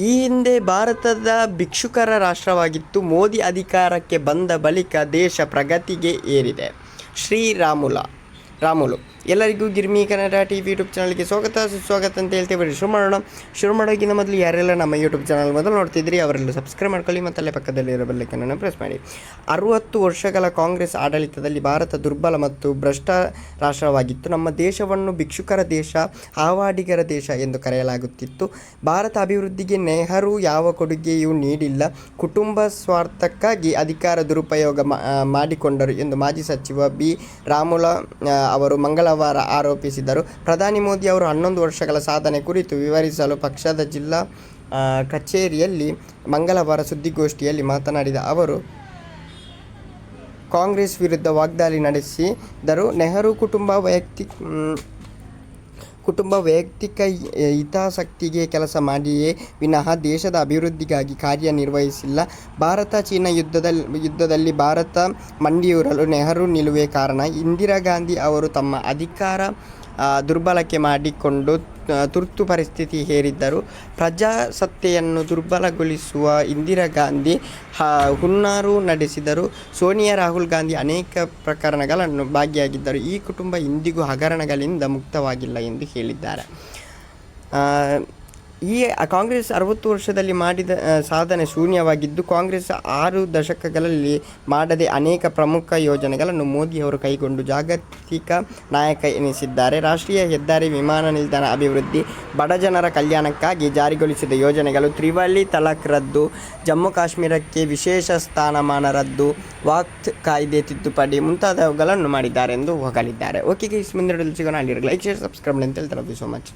ಈ ಹಿಂದೆ ಭಾರತದ ಭಿಕ್ಷುಕರ ರಾಷ್ಟ್ರವಾಗಿತ್ತು. ಮೋದಿ ಅಧಿಕಾರಕ್ಕೆ ಬಂದ ಬಳಿಕ ದೇಶ ಪ್ರಗತಿಗೆ ಏರಿದೆ. ಶ್ರೀರಾಮುಲ ರಾಮುಲು. ಎಲ್ಲರಿಗೂ Girmi Kannada T V YouTube ಚಾನಲ್ಗೆ ಸ್ವಾಗತ, ಸುಸ್ವಾಗತ ಅಂತ ಹೇಳ್ತೇವೆ ಶುರು ಮಾಡೋಣ. ಶುರು ಮಾಡೋಕ್ಕಿಂತ ಮೊದಲು ಯಾರೆಲ್ಲ ನಮ್ಮ ಯೂಟ್ಯೂಬ್ ಚಾನಲ್ ಮೊದಲು ನೋಡ್ತಿದ್ರಿ ಅವರೆಲ್ಲ ಸಬ್ಸ್ಕ್ರೈಬ್ ಮಾಡ್ಕೊಳ್ಳಿ ಮತ್ತು ಅಲ್ಲೇ ಪಕ್ಕದಲ್ಲಿರೋ ಬೆಲ್ಲೈಕನ್ನು ಪ್ರೆಸ್ ಮಾಡಿ. ಅರುವತ್ತು ವರ್ಷಗಳ ಕಾಂಗ್ರೆಸ್ ಆಡಳಿತದಲ್ಲಿ ಭಾರತ ದುರ್ಬಲ ಮತ್ತು ಭ್ರಷ್ಟ ರಾಷ್ಟ್ರವಾಗಿತ್ತು ನಮ್ಮ ದೇಶವನ್ನು ಭಿಕ್ಷುಕರ ದೇಶ ಹಾವಾಡಿಗರ ದೇಶ ಎಂದು ಕರೆಯಲಾಗುತ್ತಿತ್ತು. ಭಾರತ ಅಭಿವೃದ್ಧಿಗೆ ನೆಹರು ಯಾವ ಕೊಡುಗೆಯೂ ನೀಡಿಲ್ಲ. ಕುಟುಂಬ ಸ್ವಾರ್ಥಕ್ಕಾಗಿ ಅಧಿಕಾರ ದುರುಪಯೋಗ ಮಾಡಿಕೊಂಡರು ಎಂದು ಮಾಜಿ ಸಚಿವ ಬಿ. ರಾಮುಲ ಅವರು ಅವರು ಮಂಗಳವಾರ ಆರೋಪಿಸಿದರು ಪ್ರಧಾನಿ ಮೋದಿ ಅವರು ಹನ್ನೊಂದು ವರ್ಷಗಳ ಸಾಧನೆ ಕುರಿತು ವಿವರಿಸಲು ಪಕ್ಷದ ಜಿಲ್ಲಾ ಕಚೇರಿಯಲ್ಲಿ ಮಂಗಳವಾರ ಸುದ್ದಿಗೋಷ್ಠಿಯಲ್ಲಿ ಮಾತನಾಡಿದ ಅವರು ಕಾಂಗ್ರೆಸ್ ವಿರುದ್ಧ ವಾಗ್ದಾಳಿ ನಡೆಸಿದರು ನೆಹರು ಕುಟುಂಬ ವೈಯಕ್ತಿ ಮ್, ಕುಟುಂಬ ವೈಯಕ್ತಿಕ ಹಿತಾಸಕ್ತಿಗೆ ಕೆಲಸ ಮಾಡಿಯೇ ವಿನಃ ದೇಶದ ಅಭಿವೃದ್ಧಿಗಾಗಿ ಕಾರ್ಯನಿರ್ವಹಿಸಿಲ್ಲ ಭಾರತ ಚೀನಾ ಯುದ್ಧದಲ್ಲಿ ಯುದ್ಧದಲ್ಲಿ ಭಾರತ ಮಂಡಿಯೂರಲು ನೆಹರು ನಿಲುವೆ ಕಾರಣ. ಇಂದಿರಾ ಗಾಂಧಿ ಅವರು ತಮ್ಮ ಅಧಿಕಾರ ದುರ್ಬಳಕೆ ಮಾಡಿಕೊಂಡು ತುರ್ತು ಪರಿಸ್ಥಿತಿ ಹೇರಿದ್ದರು ಪ್ರಜಾಸತ್ತೆಯನ್ನು ದುರ್ಬಲಗೊಳಿಸುವ ಇಂದಿರಾ ಗಾಂಧಿ ಹುನ್ನಾರು ನಡೆಸಿದರು. ಸೋನಿಯಾ, ರಾಹುಲ್ ಗಾಂಧಿ ಅನೇಕ ಪ್ರಕರಣಗಳನ್ನು ಭಾಗಿಯಾಗಿದ್ದರು. ಈ ಕುಟುಂಬ ಇಂದಿಗೂ ಹಗರಣಗಳಿಂದ ಮುಕ್ತವಾಗಿಲ್ಲ ಎಂದು ಹೇಳಿದ್ದಾರೆ. ಈ ಕಾಂಗ್ರೆಸ್ ಅರವತ್ತು ವರ್ಷದಲ್ಲಿ ಮಾಡಿದ ಸಾಧನೆ ಶೂನ್ಯವಾಗಿದ್ದು, ಕಾಂಗ್ರೆಸ್ ಆರು ದಶಕಗಳಲ್ಲಿ ಮಾಡದೆ ಅನೇಕ ಪ್ರಮುಖ ಯೋಜನೆಗಳನ್ನು ಮೋದಿಯವರು ಕೈಗೊಂಡು ಜಾಗತಿಕ ನಾಯಕ ಎನಿಸಿದ್ದಾರೆ. ರಾಷ್ಟ್ರೀಯ ಹೆದ್ದಾರಿ ವಿಮಾನ ನಿಲ್ದಾಣ ಅಭಿವೃದ್ಧಿ ಬಡಜನರ ಕಲ್ಯಾಣಕ್ಕಾಗಿ ಜಾರಿಗೊಳಿಸಿದ ಯೋಜನೆಗಳು ತ್ರಿವಳಿ ತಲಾಖ್ ರದ್ದು ಜಮ್ಮು ಕಾಶ್ಮೀರಕ್ಕೆ ವಿಶೇಷ ಸ್ಥಾನಮಾನ ರದ್ದು ವಾಕ್ತ್ ಕಾಯ್ದೆ ತಿದ್ದುಪಡಿ ಮುಂತಾದವುಗಳನ್ನು ಮಾಡಿದ್ದಾರೆ ಎಂದು ಹೊಗಳಿದ್ದಾರೆ ಓಕೆ ಗೈಸ್ ಮುಂದೆ ಸಿಗೋಣ. ಲೈಕ್ ಶೇರ್ ಸಬ್ಸ್ಕ್ರೈಬ್ ಅಂತ ಹೇಳ್ತಾರೆ. So much